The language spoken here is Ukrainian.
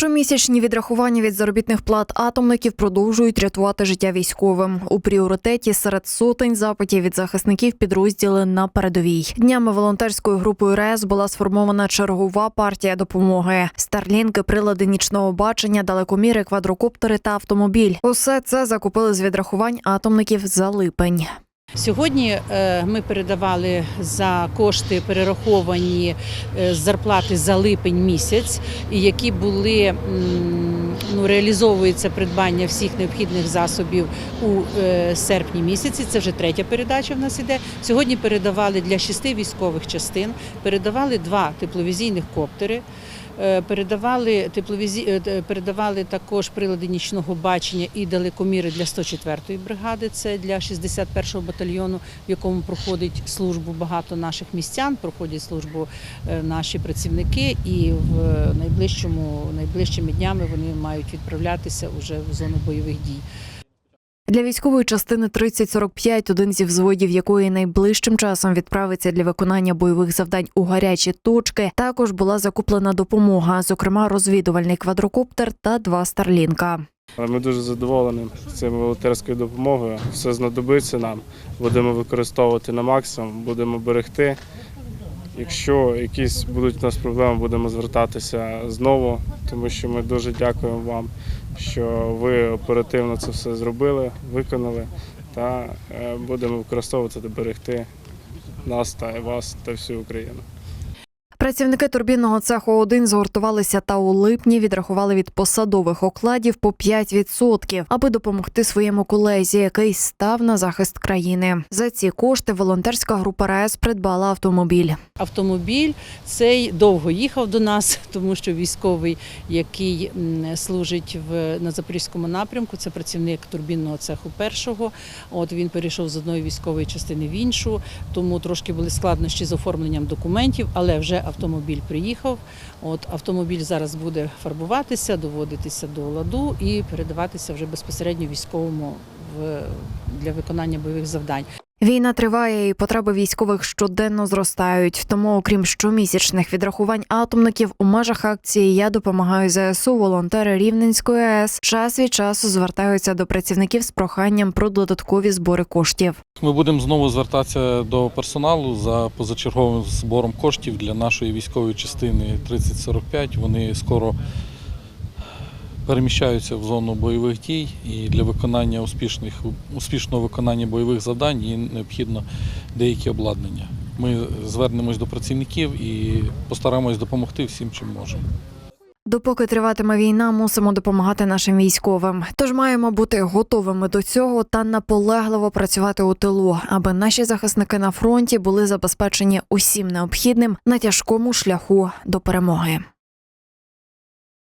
Щомісячні відрахування від заробітних плат атомників продовжують рятувати життя військовим. У пріоритеті серед сотень запитів від захисників підрозділи на передовій. Днями волонтерською групою РЕС була сформована чергова партія допомоги. Старлінки, прилади нічного бачення, далекоміри, квадрокоптери та автомобіль. Усе це закупили з відрахувань атомників за липень. Сьогодні е, ми передавали за кошти перераховані е, зарплати за липень місяць, які були ну, реалізовується придбання всіх необхідних засобів у е, серпні місяці. Це вже третя передача в нас іде. Сьогодні передавали для шести військових частин, передавали два тепловізійних коптери. Е, Передавали тепловізі... е, передавали також прилади нічного бачення і далекоміри для 104-ї бригади. Це для 61-го батальйону, в якому проходить службу багато наших містян, проходять службу е, наші працівники, і в найближчому найближчими днями вони мають відправлятися уже в зону бойових дій. Для військової частини 3045, один зі взводів якої найближчим часом відправиться для виконання бойових завдань у гарячі точки, також була закуплена допомога, зокрема розвідувальний квадрокоптер та два старлінка. Ми дуже задоволені цим волонтерською допомогою. Все знадобиться нам. Будемо використовувати на максимум, будемо берегти. Якщо якісь будуть у нас проблеми, будемо звертатися знову, тому що ми дуже дякуємо вам, що ви оперативно це все зробили, виконали та е, будемо використовувати берегти нас та вас та всю Україну. Працівники турбінного цеху 1 згуртувалися та у липні відрахували від посадових окладів по 5%, аби допомогти своєму колезі, який став на захист країни. За ці кошти волонтерська група РАЕС придбала автомобіль. Автомобіль цей довго їхав до нас, тому що військовий, який служить в на запорізькому напрямку, це працівник турбінного цеху першого. От він перейшов з одної військової частини в іншу, тому трошки були складнощі з оформленням документів, але вже автомобіль приїхав. От автомобіль зараз буде фарбуватися, доводитися до ладу і передаватися вже безпосередньо військовому в для виконання бойових завдань. Війна триває, і потреби військових щоденно зростають. Тому, окрім щомісячних відрахувань атомників, у межах акції Я допомагаю ЗСУ волонтери Рівненської АЕС час від часу звертаються до працівників з проханням про додаткові збори коштів. Ми будемо знову звертатися до персоналу за позачерговим збором коштів для нашої військової частини 3045. Вони скоро переміщаються в зону бойових дій і для виконання успішних, успішного виконання бойових завдань їм необхідно деякі обладнання. Ми звернемось до працівників і постараємось допомогти всім, чим можемо. Допоки триватиме війна, мусимо допомагати нашим військовим. Тож маємо бути готовими до цього та наполегливо працювати у тилу, аби наші захисники на фронті були забезпечені усім необхідним на тяжкому шляху до перемоги.